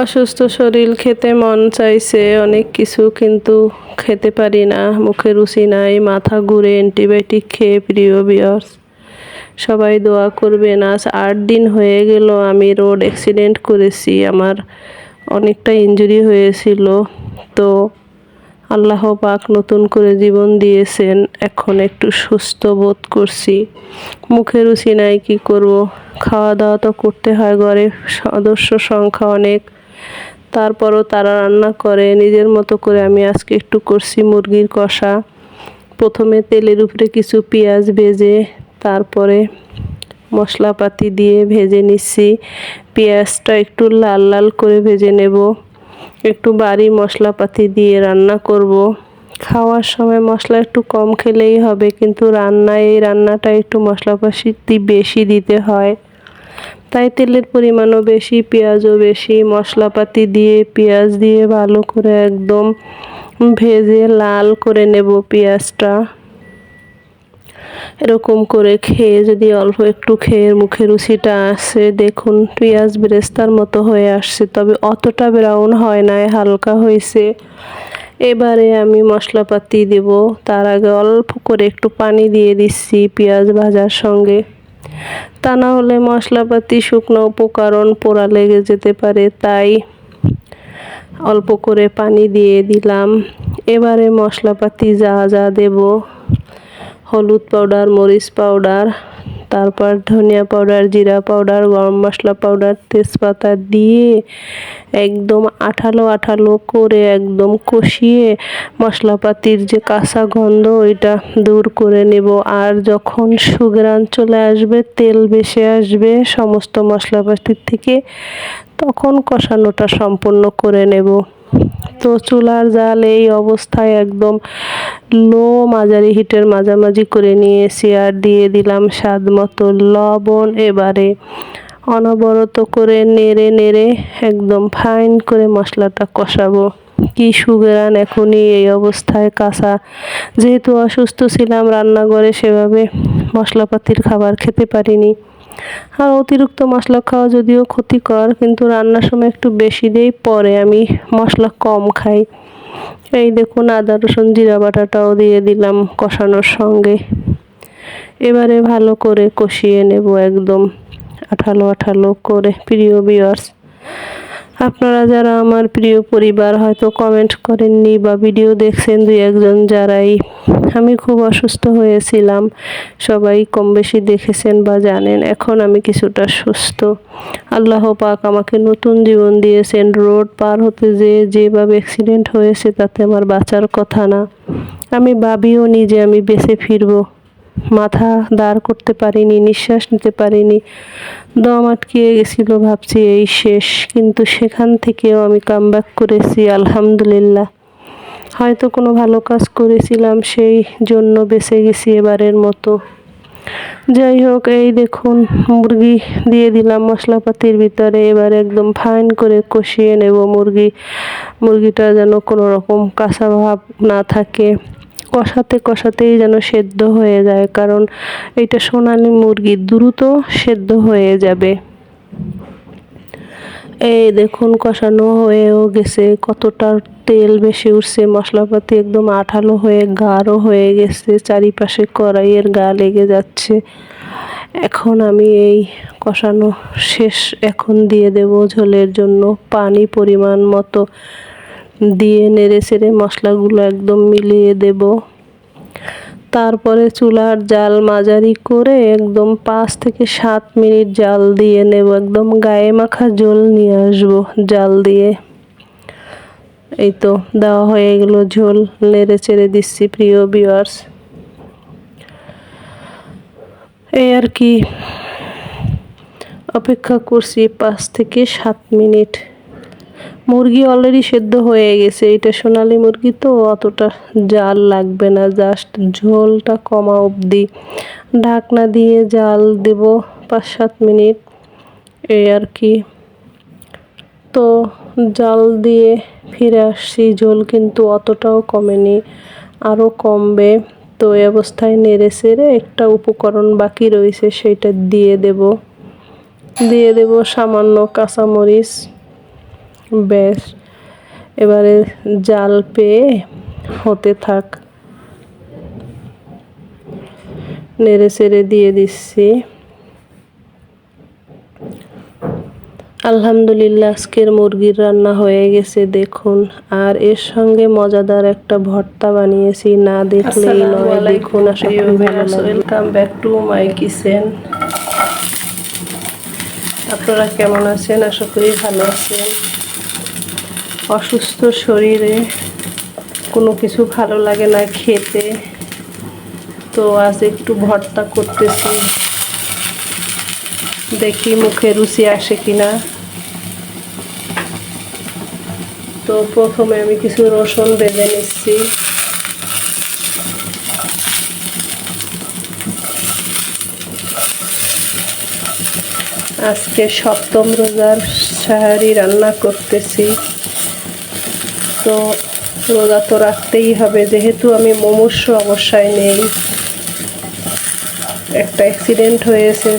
অসুস্থ শরীর, খেতে মন চাইছে, অনেক কিছু কিন্তু খেতে পারি না। মুখে রুচি নাই, মাথা ঘুরে অ্যান্টিবায়োটিক খেয়ে প্রিয় বিয়ার্স সবাই দোয়া করবেন, আজ আট দিন হয়ে গেল, আমি রোড অ্যাক্সিডেন্ট করেছি। আমার অনেকটা ইঞ্জুরি হয়েছিল। তো আল্লাহ পাক নতুন করে জীবন দিয়েছেন, এখন একটু সুস্থ বোধ করছি। মুখে রুচি নাই, কী করব? খাওয়া দাওয়া তো করতে হয়, ঘরে সদস্য সংখ্যা অনেক। তারপরও তারা রান্না করে, নিজের মতো করে আমি আজকে একটু করছি মুরগির কষা। প্রথমে তেলের উপরে কিছু পেঁয়াজ ভেজে, তারপরে মশলাপাতি দিয়ে ভেজে নিচ্ছি। পেঁয়াজটা একটু লাল লাল করে ভেজে নেব। একটু বাড়ি মশলাপাতি দিয়ে রান্না করব। খাওয়ার সময় মশলা একটু কম খেলেই হবে, কিন্তু রান্নায় এই রান্নাটা একটু মশলাপাতি বেশি দিতে হয়। তাই তেলের পরিমাণও বেশি, পেঁয়াজও বেশি, মশলাপাতি দিয়ে পেঁয়াজ দিয়ে ভালো করে একদম ভেজে লাল করে নেব পেঁয়াজটা। এরকম করে খেয়ে যদি অল্প একটু খেয়ে মুখে রুচিটা আসে, দেখুন পেঁয়াজ ব্রেস্তার মতো হয়ে আসছে, তবে অতটা ব্রাউন হয় নাই, হালকা হয়েছে। এবারে আমি মশলাপাতি দেব, তার আগে অল্প করে একটু পানি দিয়ে দিচ্ছি পেঁয়াজ ভাজার সঙ্গে। তা না হলে মশলাপাতি, শুকনো উপকরণ, পোড়া লেগে যেতে পারে, তাই অল্প করে পানি দিয়ে দিলাম। এবারে মশলাপাতি যা যা দেব, হলুদ পাউডার, মরিচ পাউডার তারপর ধনিয়া পাউডার, জিরা পাউডার, গরম মশলা পাউডার, তেজপাতা দিয়ে একদম আঠালো আঠালো করে একদম কষিয়ে মশলাপাতির যে কাঁচা গন্ধ, ওইটা দূর করে নেব। আর যখন সুগ্রান চলে আসবে, তেল বেশি আসবে সমস্ত মশলাপাতির থেকে, তখন কষানোটা সম্পূর্ণ করে নেব। তো চুলার জাল এই অবস্থায় একদম লো মাঝারি হিটের মাঝামাঝি করে নিয়েছি আর দিয়ে দিলাম স্বাদ মতো লবণ এবারে অনবরত করে নেড়ে নেড়ে একদম ফাইন করে মশলাটা কষাবো। কি সুগেরান এখনই এই অবস্থায় কাঁচা। যেহেতু অসুস্থ ছিলাম রান্নাঘরে সেভাবে মশলাপাতির খাবার খেতে পারিনি। আর অতিরিক্ত মশলা খাওয়া যদিও ক্ষতিকর, কিন্তু রান্নার সময় একটু বেশি দেই পরে আমি মশলা কম খাই। এই দেখুন, আদা, রসুন, জিরা বাটাটাও দিয়ে দিলাম কষানোর সঙ্গে। এবারে ভালো করে কষিয়ে নেব একদম আঠালো আঠালো করে, প্রিয় বিয়ার্স আপনারা যারা আমার প্রিয় পরিবার, হয়তো কমেন্ট করেননি বা ভিডিও দেখছেন দুই একজন যারাই আমি খুব অসুস্থ হয়েছিলাম। সবাই কম বেশি দেখেছেন বা জানেন, এখন আমি কিছুটা সুস্থ। আল্লাহ পাক আমাকে নতুন জীবন দিয়েছেন। রোড পার হতে যে, যেভাবে অ্যাক্সিডেন্ট হয়েছে তাতে আমার বাঁচার কথা না। আমি ভাবিও নি যে আমি বেঁচে ফিরবো। মাথা দাঁড় করতে পারিনি, নিঃশ্বাস নিতে পারিনি। দম আটকিয়ে গেছিল ভাবছি এই শেষ। কিন্তু সেখান থেকেও আমি কাম করেছি, আলহামদুলিল্লাহ। হয়তো কোনো ভালো কাজ করেছিলাম, সেই জন্য বেঁচে গেছি এবারের মতো। যাই হোক, এই দেখুন, মুরগি দিয়ে দিলাম মশলাপাতির ভিতরে। এবার একদম ফাইন করে কষিয়ে নেব মুরগি। মুরগিটা যেন কোনো রকম কাঁচা ভাব না থাকে। কষাতে কষাতেই যেন সেদ্ধ হয়ে যায়, কারণ এটা সোনালি মুরগি, দ্রুত সেদ্ধ হয়ে যাবে। এই দেখুন, কষানো হয়েও গেছে। কতটা তেল বেশি উঠছে, মশলাপাতি একদম আঠালো হয়ে, গাঢ় হয়ে গেছে। চারিপাশে কড়াইয়ের গা লেগে যাচ্ছে। এখন আমি এই কষানো শেষ এখন দিয়ে দেব ঝোলের জন্য। পানি পরিমাণ মতো দিয়ে নেড়ে চেড়ে মশলাগুলো একদম মিলিয়ে দেব। তারপরে চুলার জাল মাঝারি করে একদম পাঁচ থেকে সাত মিনিট জাল দিয়ে নেব। একদম গায়ে মাখা জল নিয়ে আসব জাল দিয়ে। এই তো দেওয়া হয়ে গেলো ঝোল, নেড়ে চেড়ে দিচ্ছি প্রিয় বিয়ার্স এই আর কি। অপেক্ষা করছি পাঁচ থেকে সাত মিনিট। মুরগি অলরেডি সেদ্ধ হয়ে গেছে। এটা সোনালি মুরগি তো অতটা জাল লাগবে না জাস্ট ঝোলটা কমা অবধি ঢাকনা দিয়ে জাল দেব পাঁচ সাত মিনিট। এই আর কি। তো জাল দিয়ে ফিরে আসছি, ঝোল কিন্তু অতটাও কমেনি আরও কমবে। তো এই অবস্থায় নেড়ে সেড়ে একটা উপকরণ বাকি রয়েছে, সেটা দিয়ে দেব। দিয়ে দেব সামান্য কাঁচামরিচ। বেশ এবারে জাল পেয়ে হতে থাক। নেড়ে চেড়ে দিয়ে দিচ্ছি। আলহামদুলিল্লাহ আজকের মুরগির রান্না হয়ে গেছে দেখুন। আর এর সঙ্গে মজাদার একটা ভর্তা বানিয়েছি না দেখলেই নয় দেখুন welcome back to my kitchen আপনারা কেমন আছেন? আশা করি ভালো আছেন। অসুস্থ শরীরে কোনো কিছু ভালো লাগে না খেতে। তো আজ একটু ভর্তা করতেছি। দেখি মুখে রুচি আসে কিনা। তো প্রথমে আমি কিছু রসুন বেঁধে নিচ্ছি। আজকে সপ্তম রোজার সাহারি রান্না করতেছি। তো রোজা তো রাখতেই হবে, যেহেতু আমি মুমূর্ষ অবস্যায় নেই। একটা অ্যাক্সিডেন্ট হয়েছে।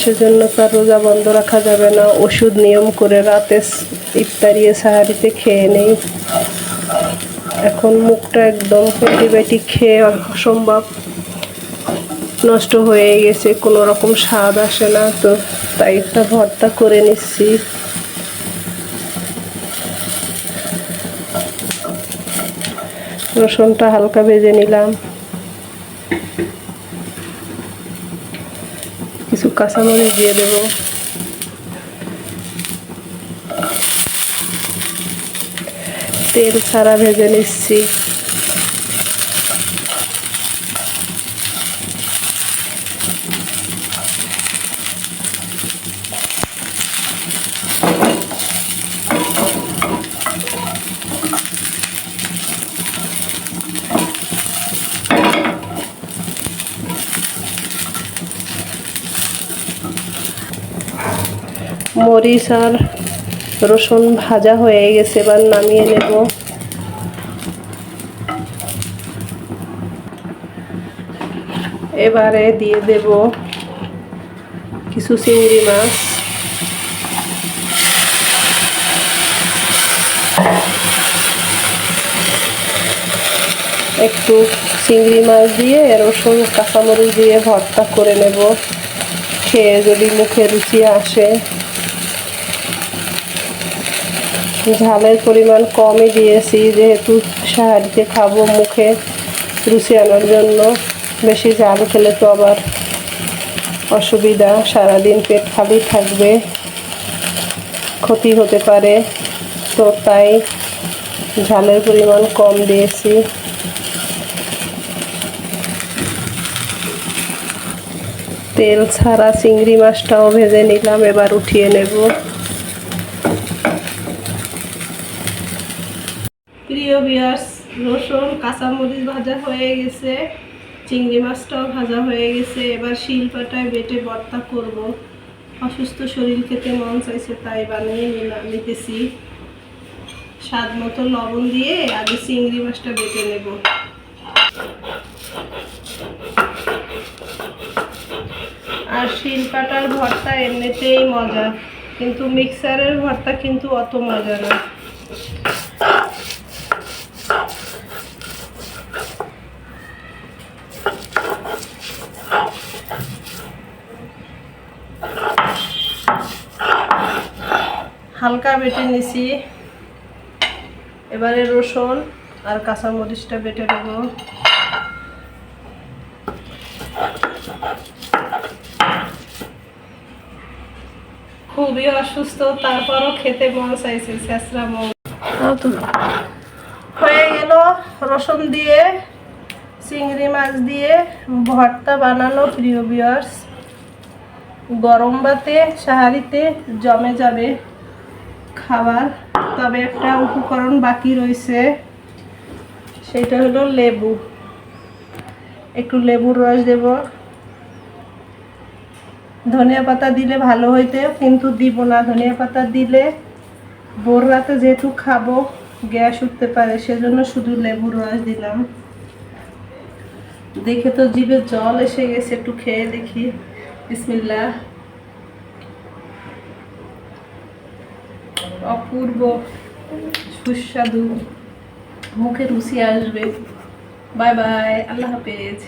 সেজন্য তার রোজা বন্ধ রাখা যাবে না। ওষুধ নিয়ম করে রাতে ইফতারিয়ে সাহারিতে খেয়ে নেই। এখন মুখটা একদম অ্যান্টিবায়োটিক খেয়ে অসম্ভব নষ্ট হয়ে গেছে। কোনো রকম স্বাদ আসে না, তো তাই একটা ভর্তা করে নিচ্ছি। রসুনটা হালকা ভেজে নিলাম। কিছু কাঁচামরিচ দিয়ে দেব। তেল ছাড়া ভেজে নিচ্ছি। মরিচ আর রসুন ভাজা হয়ে গেছে, এবার নামিয়ে নেব। এবারে দিয়ে দেব কিছু চিংড়ি মাছ। একটু চিংড়ি মাছ দিয়ে, রসুন, কাঁচামরিচ দিয়ে ভর্তা করে নেব। খেয়ে যদি মুখে রুচি আসে। ঝালের পরিমাণ কমই দিয়েছি, যেহেতু সাহারিতে খাব মুখে রুচি আনার জন্য। বেশি ঝাল খেলে তো আবার অসুবিধা, সারাদিন পেট খালি থাকবে, ক্ষতি হতে পারে। তো তাই ঝালের পরিমাণ কম দিয়েছি। তেল ছাড়া চিংড়ি মাছটাও ভেজে নিলাম, এবার উঠিয়ে নেব। প্রিয় বিয়ার্স রসুন, কাঁচামরিচ ভাজা হয়ে গেছে, চিংড়ি মাছটাও ভাজা হয়ে গেছে, এবার শিলপাটায় বেটে ভর্তা করব। অসুস্থ শরীর খেতে মন চাইছে, তাই বানিয়ে নিতেছি। স্বাদ মতো লবণ দিয়ে আগে চিংড়ি মাছটা বেটে নেব। আর শিলপাটার ভর্তা এমনিতেই মজা, কিন্তু মিক্সারের ভর্তা কিন্তু অত মজা না। হালকা বেটে নিছি। এবারে রসুন আর কাঁচামরিচটা বেটে দেবো খুবই অসুস্থ তারপরও খেতে মন চাইছে শেষরা মন। হয়ে গেল রসুন দিয়ে চিংড়ি মাছ দিয়ে ভর্তা বানানো প্রিয় বিয়ার্স গরম ভাতে সাহারিতে জমে যাবে। খাবার, তবে একটা উপকরণ বাকি রয়েছে। সেটা হলো লেবু। একটু লেবুর রস দেব। ধনিয়া পাতা দিলে ভালো হইতে, কিন্তু দিব না। ধনিয়া পাতা দিলে ভোর রাতে যেহেতু খাব, গ্যাস উঠতে পারে, সেজন্য শুধু লেবুর রস দিলাম। দেখে তো জিভে জল এসে গেছে, একটু খেয়ে দেখি। বিসমিল্লা অপূর্ব সুস্বাদু মুখে রুচি আসবে। বাই বাই আল্লাহ হাফেজ।